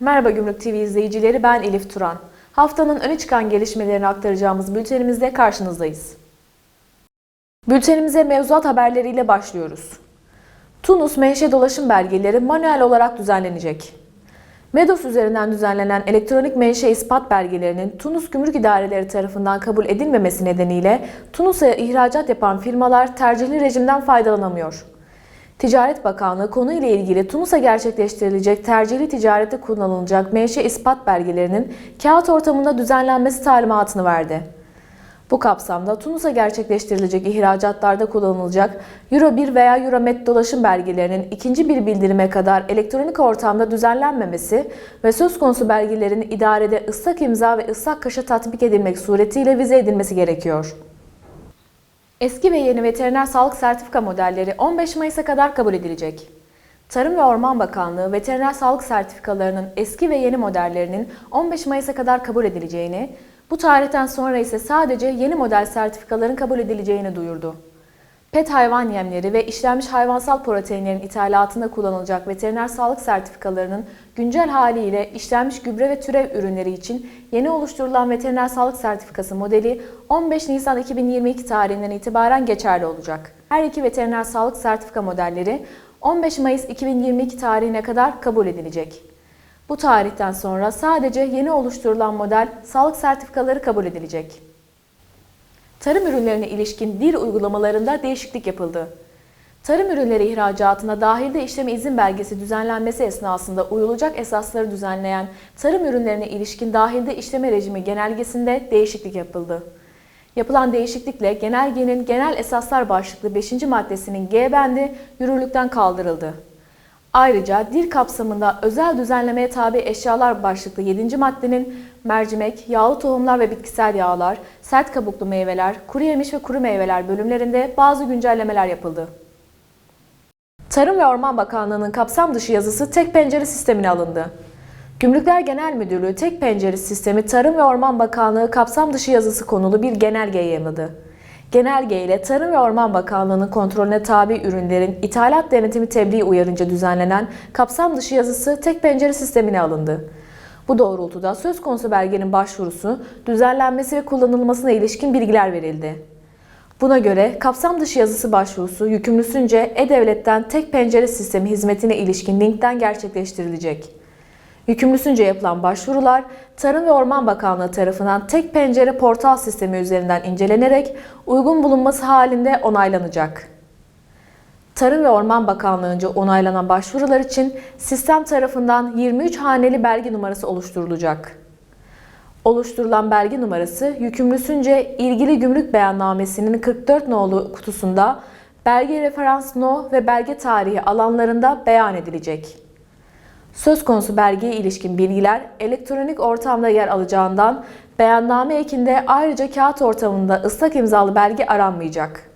Merhaba Gümrük TV izleyicileri ben Elif Turan. Haftanın öne çıkan gelişmelerini aktaracağımız bültenimizde karşınızdayız. Bültenimize mevzuat haberleriyle başlıyoruz. Tunus menşe dolaşım belgeleri manuel olarak düzenlenecek. MEDOS üzerinden düzenlenen elektronik menşe ispat belgelerinin Tunus Gümrük İdareleri tarafından kabul edilmemesi nedeniyle Tunus'a ihracat yapan firmalar tercihli rejimden faydalanamıyor. Ticaret Bakanlığı konuyla ilgili Tunus'a gerçekleştirilecek tercihli ticarette kullanılacak menşe ispat belgelerinin kağıt ortamında düzenlenmesi talimatını verdi. Bu kapsamda Tunus'a gerçekleştirilecek ihracatlarda kullanılacak Euro 1 veya Euromet dolaşım belgelerinin ikinci bir bildirime kadar elektronik ortamda düzenlenmemesi ve söz konusu belgelerin idarede ıslak imza ve ıslak kaşa tatbik edilmek suretiyle vize edilmesi gerekiyor. Eski ve yeni veteriner sağlık sertifika modelleri 15 Mayıs'a kadar kabul edilecek. Tarım ve Orman Bakanlığı veteriner sağlık sertifikalarının eski ve yeni modellerinin 15 Mayıs'a kadar kabul edileceğini, bu tarihten sonra ise sadece yeni model sertifikaların kabul edileceğini duyurdu. Pet hayvan yemleri ve işlenmiş hayvansal proteinlerin ithalatında kullanılacak veteriner sağlık sertifikalarının güncel haliyle işlenmiş gübre ve türev ürünleri için yeni oluşturulan veteriner sağlık sertifikası modeli 15 Nisan 2022 tarihinden itibaren geçerli olacak. Her iki veteriner sağlık sertifika modelleri 15 Mayıs 2022 tarihine kadar kabul edilecek. Bu tarihten sonra sadece yeni oluşturulan model sağlık sertifikaları kabul edilecek. Tarım ürünlerine ilişkin dil uygulamalarında değişiklik yapıldı. Tarım ürünleri ihracatına dahilde işleme izin belgesi düzenlenmesi esnasında uyulacak esasları düzenleyen tarım ürünlerine ilişkin dahilde işleme rejimi genelgesinde değişiklik yapıldı. Yapılan değişiklikle genelgenin genel esaslar başlıklı 5. maddesinin G bendi yürürlükten kaldırıldı. Ayrıca dil kapsamında özel düzenlemeye tabi eşyalar başlıklı 7. maddenin mercimek, yağlı tohumlar ve bitkisel yağlar, sert kabuklu meyveler, kuru yemiş ve kuru meyveler bölümlerinde bazı güncellemeler yapıldı. Tarım ve Orman Bakanlığı'nın kapsam dışı yazısı tek pencere sistemine alındı. Gümrükler Genel Müdürlüğü tek pencere sistemi Tarım ve Orman Bakanlığı kapsam dışı yazısı konulu bir genelge yayınladı. Genelge ile Tarım ve Orman Bakanlığı'nın kontrolüne tabi ürünlerin ithalat denetimi tebliği uyarınca düzenlenen kapsam dışı yazısı tek pencere sistemine alındı. Bu doğrultuda söz konusu belgenin başvurusu, düzenlenmesi ve kullanılmasına ilişkin bilgiler verildi. Buna göre kapsam dışı yazısı başvurusu yükümlüsünce E-Devlet'ten tek pencere sistemi hizmetine ilişkin linkten gerçekleştirilecek. Yükümlüsünce yapılan başvurular Tarım ve Orman Bakanlığı tarafından tek pencere portal sistemi üzerinden incelenerek uygun bulunması halinde onaylanacak. Tarım ve Orman Bakanlığı'nca onaylanan başvurular için sistem tarafından 23 haneli belge numarası oluşturulacak. Oluşturulan belge numarası yükümlüsünce ilgili gümrük beyannamesinin 44 nolu kutusunda belge referans no ve belge tarihi alanlarında beyan edilecek. Söz konusu belgeye ilişkin bilgiler elektronik ortamda yer alacağından beyanname ekinde ayrıca kağıt ortamında ıslak imzalı belge aranmayacak.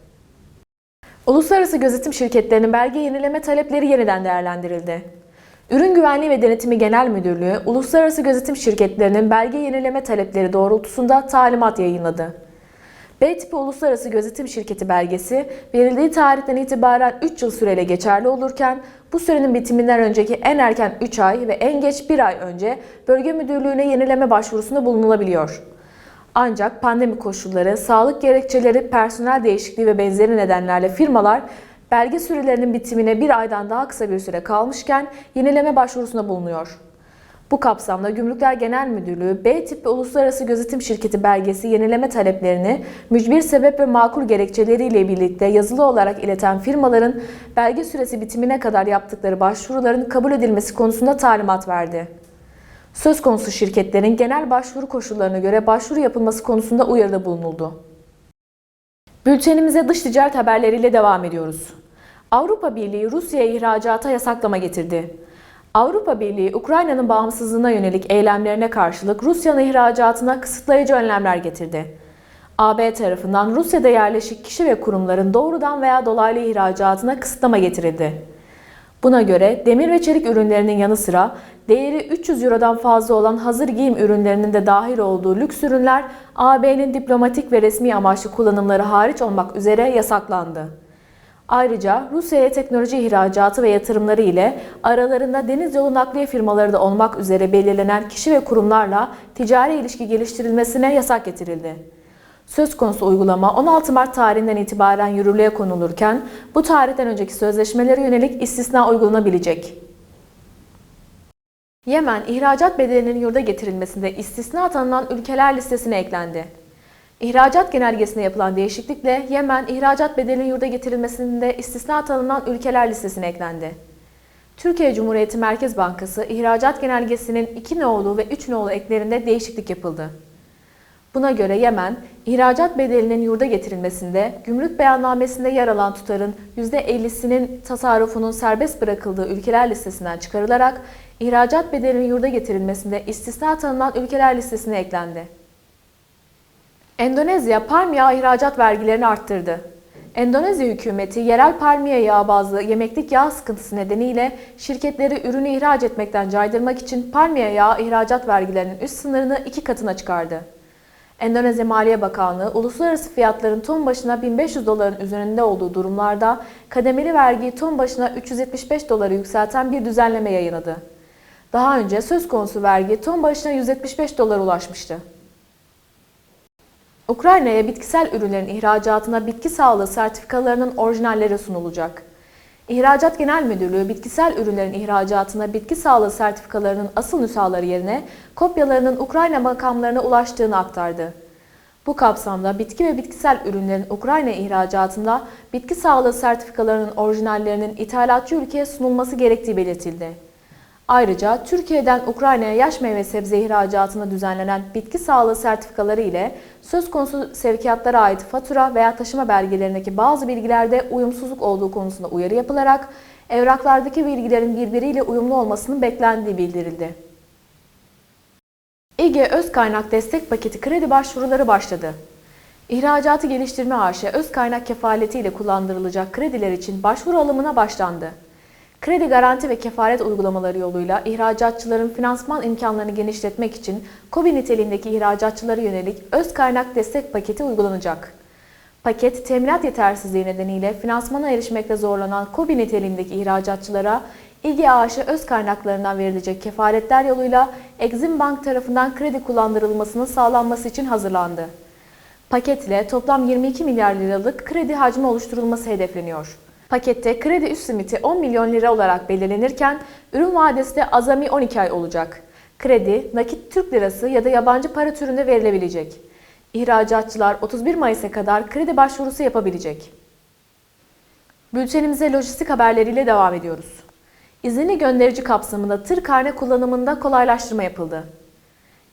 Uluslararası gözetim şirketlerinin belge yenileme talepleri yeniden değerlendirildi. Ürün Güvenliği ve Denetimi Genel Müdürlüğü, uluslararası gözetim şirketlerinin belge yenileme talepleri doğrultusunda talimat yayınladı. B tipi uluslararası gözetim şirketi belgesi verildiği tarihten itibaren 3 yıl süreyle geçerli olurken bu sürenin bitiminden önceki en erken 3 ay ve en geç 1 ay önce bölge müdürlüğüne yenileme başvurusunda bulunulabiliyor. Ancak pandemi koşulları, sağlık gerekçeleri, personel değişikliği ve benzeri nedenlerle firmalar belge sürelerinin bitimine bir aydan daha kısa bir süre kalmışken yenileme başvurusunda bulunuyor. Bu kapsamda Gümrükler Genel Müdürlüğü B tip ve uluslararası gözetim şirketi belgesi yenileme taleplerini mücbir sebep ve makul gerekçeleriyle birlikte yazılı olarak ileten firmaların belge süresi bitimine kadar yaptıkları başvuruların kabul edilmesi konusunda talimat verdi. Söz konusu şirketlerin genel başvuru koşullarına göre başvuru yapılması konusunda uyarıda bulunuldu. Bültenimize dış ticaret haberleriyle devam ediyoruz. Avrupa Birliği Rusya'ya ihracata yasaklama getirdi. Avrupa Birliği, Ukrayna'nın bağımsızlığına yönelik eylemlerine karşılık Rusya'nın ihracatına kısıtlayıcı önlemler getirdi. AB tarafından Rusya'da yerleşik kişi ve kurumların doğrudan veya dolaylı ihracatına kısıtlama getirildi. Buna göre demir ve çelik ürünlerinin yanı sıra değeri 300 Euro'dan fazla olan hazır giyim ürünlerinin de dahil olduğu lüks ürünler AB'nin diplomatik ve resmi amaçlı kullanımları hariç olmak üzere yasaklandı. Ayrıca Rusya'ya teknoloji ihracatı ve yatırımları ile aralarında deniz yolu nakliye firmaları da olmak üzere belirlenen kişi ve kurumlarla ticari ilişki geliştirilmesine yasak getirildi. Söz konusu uygulama 16 Mart tarihinden itibaren yürürlüğe konulurken bu tarihten önceki sözleşmelere yönelik istisna uygulanabilecek. Yemen, ihracat bedelinin yurda getirilmesinde istisna tanınan ülkeler listesine eklendi. İhracat genelgesine yapılan değişiklikle Yemen, ihracat bedelinin yurda getirilmesinde istisna tanınan ülkeler listesine eklendi. Türkiye Cumhuriyeti Merkez Bankası, ihracat genelgesinin 2 nolu ve 3 nolu eklerinde değişiklik yapıldı. Buna göre Yemen, ihracat bedelinin yurda getirilmesinde, gümrük beyannamesinde yer alan tutarın %50'sinin tasarrufunun serbest bırakıldığı ülkeler listesinden çıkarılarak, ihracat bedelinin yurda getirilmesinde istisna tanınan ülkeler listesine eklendi. Endonezya palm yağı ihracat vergilerini arttırdı. Endonezya hükümeti yerel palmiye yağı bazlı yemeklik yağ sıkıntısı nedeniyle şirketleri ürünü ihraç etmekten caydırmak için palmiye yağı ihracat vergilerinin üst sınırını iki katına çıkardı. Endonezya Maliye Bakanlığı, uluslararası fiyatların ton başına 1500 doların üzerinde olduğu durumlarda kademeli vergiyi ton başına 375 doları yükselten bir düzenleme yayınladı. Daha önce söz konusu vergi ton başına 175 dolara ulaşmıştı. Ukrayna'ya bitkisel ürünlerin ihracatına bitki sağlığı sertifikalarının orijinalleri sunulacak. İhracat Genel Müdürlüğü bitkisel ürünlerin ihracatına bitki sağlığı sertifikalarının asıl nüshaları yerine kopyalarının Ukrayna makamlarına ulaştığını aktardı. Bu kapsamda bitki ve bitkisel ürünlerin Ukrayna ihracatında bitki sağlığı sertifikalarının orijinallerinin ithalatçı ülkeye sunulması gerektiği belirtildi. Ayrıca Türkiye'den Ukrayna'ya yaş meyve sebze ihracatına düzenlenen bitki sağlığı sertifikaları ile söz konusu sevkiyatlara ait fatura veya taşıma belgelerindeki bazı bilgilerde uyumsuzluk olduğu konusunda uyarı yapılarak evraklardaki bilgilerin birbiriyle uyumlu olmasının beklendiği bildirildi. İGE Öz Kaynak Destek Paketi kredi başvuruları başladı. İhracatı Geliştirme AŞ öz kaynak kefaletiyle kullandırılacak krediler için başvuru alımına başlandı. Kredi garanti ve kefalet uygulamaları yoluyla ihracatçıların finansman imkanlarını genişletmek için KOBİ niteliğindeki ihracatçılara yönelik öz kaynak destek paketi uygulanacak. Paket, teminat yetersizliği nedeniyle finansmana erişmekte zorlanan KOBİ niteliğindeki ihracatçılara İGAŞ öz kaynaklarından verilecek kefaletler yoluyla Exim Bank tarafından kredi kullandırılmasının sağlanması için hazırlandı. Paketle toplam 22 milyar liralık kredi hacmi oluşturulması hedefleniyor. Pakette kredi üst limiti 10 milyon lira olarak belirlenirken ürün vadesi de azami 12 ay olacak. Kredi, nakit Türk lirası ya da yabancı para türünde verilebilecek. İhracatçılar 31 Mayıs'a kadar kredi başvurusu yapabilecek. Bültenimize lojistik haberleriyle devam ediyoruz. İzinli gönderici kapsamında tır karne kullanımında kolaylaştırma yapıldı.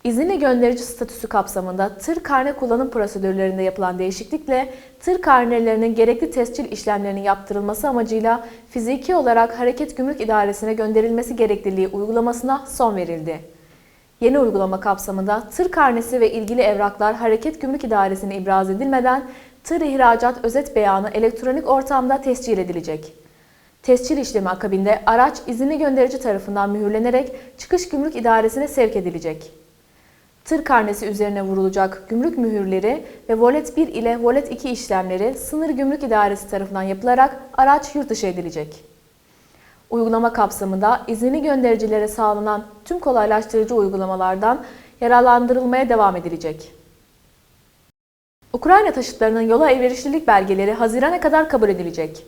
İzinli gönderici statüsü kapsamında tır karne kullanım prosedürlerinde yapılan değişiklikle tır karnelerinin gerekli tescil işlemlerinin yaptırılması amacıyla fiziki olarak Hareket Gümrük İdaresi'ne gönderilmesi gerekliliği uygulamasına son verildi. Yeni uygulama kapsamında tır karnesi ve ilgili evraklar Hareket Gümrük İdaresi'ne ibraz edilmeden tır ihracat özet beyanı elektronik ortamda tescil edilecek. Tescil işlemi akabinde araç izinli gönderici tarafından mühürlenerek çıkış gümrük idaresine sevk edilecek. Tır karnesi üzerine vurulacak gümrük mühürleri ve volet 1 ile volet 2 işlemleri sınır gümrük idaresi tarafından yapılarak araç yurt dışı edilecek. Uygulama kapsamında izinli göndericilere sağlanan tüm kolaylaştırıcı uygulamalardan yararlandırılmaya devam edilecek. Ukrayna taşıtlarının yola elverişlilik belgeleri Haziran'a kadar kabul edilecek.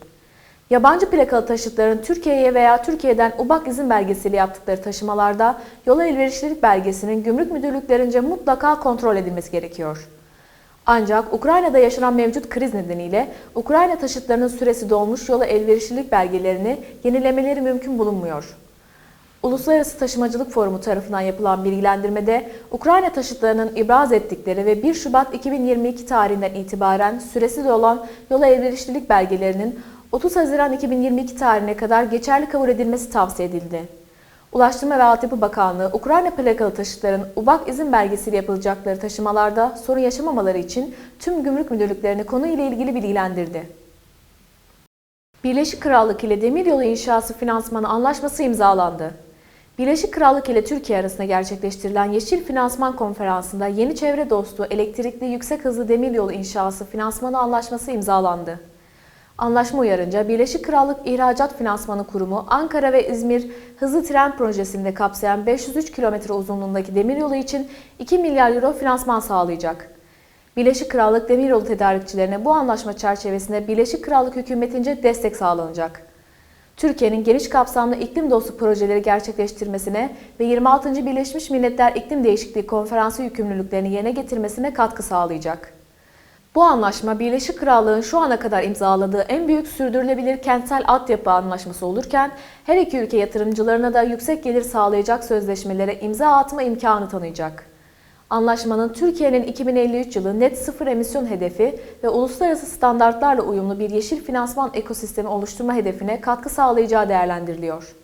Yabancı plakalı taşıtların Türkiye'ye veya Türkiye'den UBAK izin belgesiyle yaptıkları taşımalarda yola elverişlilik belgesinin gümrük müdürlüklerince mutlaka kontrol edilmesi gerekiyor. Ancak Ukrayna'da yaşanan mevcut kriz nedeniyle Ukrayna taşıtlarının süresi dolmuş yola elverişlilik belgelerini yenilemeleri mümkün bulunmuyor. Uluslararası Taşımacılık Forumu tarafından yapılan bilgilendirmede Ukrayna taşıtlarının ibraz ettikleri ve 1 Şubat 2022 tarihinden itibaren süresi dolan yola elverişlilik belgelerinin 30 Haziran 2022 tarihine kadar geçerli kabul edilmesi tavsiye edildi. Ulaştırma ve Altyapı Bakanlığı, Ukrayna plakalı taşıtların UBAK izin belgesiyle yapılacakları taşımalarda sorun yaşamamaları için tüm gümrük müdürlüklerini konuyla ilgili bilgilendirdi. Birleşik Krallık ile demiryolu inşası finansmanı anlaşması imzalandı. Birleşik Krallık ile Türkiye arasında gerçekleştirilen Yeşil Finansman Konferansı'nda yeni çevre dostu elektrikli yüksek hızlı demiryolu inşası finansmanı anlaşması imzalandı. Anlaşma uyarınca Birleşik Krallık İhracat Finansmanı Kurumu Ankara ve İzmir hızlı tren projesinde kapsayan 503 kilometre uzunluğundaki demiryolu için 2 milyar euro finansman sağlayacak. Birleşik Krallık demiryolu tedarikçilerine bu anlaşma çerçevesinde Birleşik Krallık hükümetince destek sağlanacak. Türkiye'nin geniş kapsamlı iklim dostu projeleri gerçekleştirmesine ve 26. Birleşmiş Milletler İklim Değişikliği Konferansı yükümlülüklerini yerine getirmesine katkı sağlayacak. Bu anlaşma Birleşik Krallığın şu ana kadar imzaladığı en büyük sürdürülebilir kentsel altyapı anlaşması olurken her iki ülke yatırımcılarına da yüksek gelir sağlayacak sözleşmelere imza atma imkanı tanıyacak. Anlaşmanın Türkiye'nin 2053 yılı net sıfır emisyon hedefi ve uluslararası standartlarla uyumlu bir yeşil finansman ekosistemi oluşturma hedefine katkı sağlayacağı değerlendiriliyor.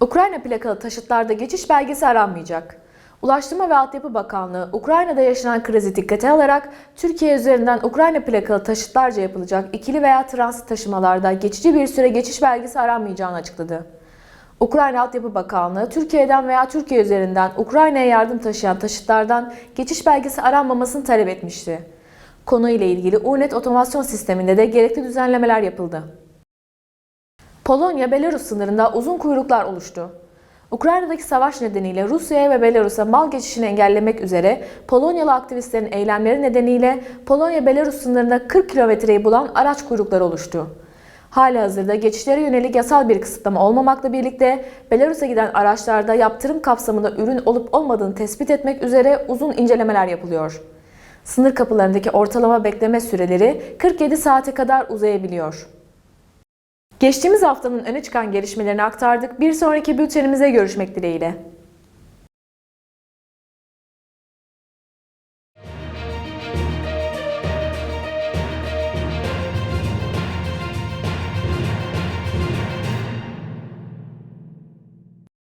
Ukrayna plakalı taşıtlarda geçiş belgesi aranmayacak. Ulaştırma ve Altyapı Bakanlığı, Ukrayna'da yaşanan krizi dikkate alarak Türkiye üzerinden Ukrayna plakalı taşıtlarca yapılacak ikili veya transit taşımalarda geçici bir süre geçiş belgesi aranmayacağını açıkladı. Ukrayna Altyapı Bakanlığı, Türkiye'den veya Türkiye üzerinden Ukrayna'ya yardım taşıyan taşıtlardan geçiş belgesi aranmamasını talep etmişti. Konuyla ilgili UNET otomasyon sisteminde de gerekli düzenlemeler yapıldı. Polonya-Belarus sınırında uzun kuyruklar oluştu. Ukrayna'daki savaş nedeniyle Rusya'ya ve Belarus'a mal geçişini engellemek üzere Polonyalı aktivistlerin eylemleri nedeniyle Polonya-Belarus sınırında 40 kilometreyi bulan araç kuyrukları oluştu. Hali hazırda geçişlere yönelik yasal bir kısıtlama olmamakla birlikte Belarus'a giden araçlarda yaptırım kapsamında ürün olup olmadığını tespit etmek üzere uzun incelemeler yapılıyor. Sınır kapılarındaki ortalama bekleme süreleri 47 saate kadar uzayabiliyor. Geçtiğimiz haftanın öne çıkan gelişmelerini aktardık. Bir sonraki bültenimize görüşmek dileğiyle.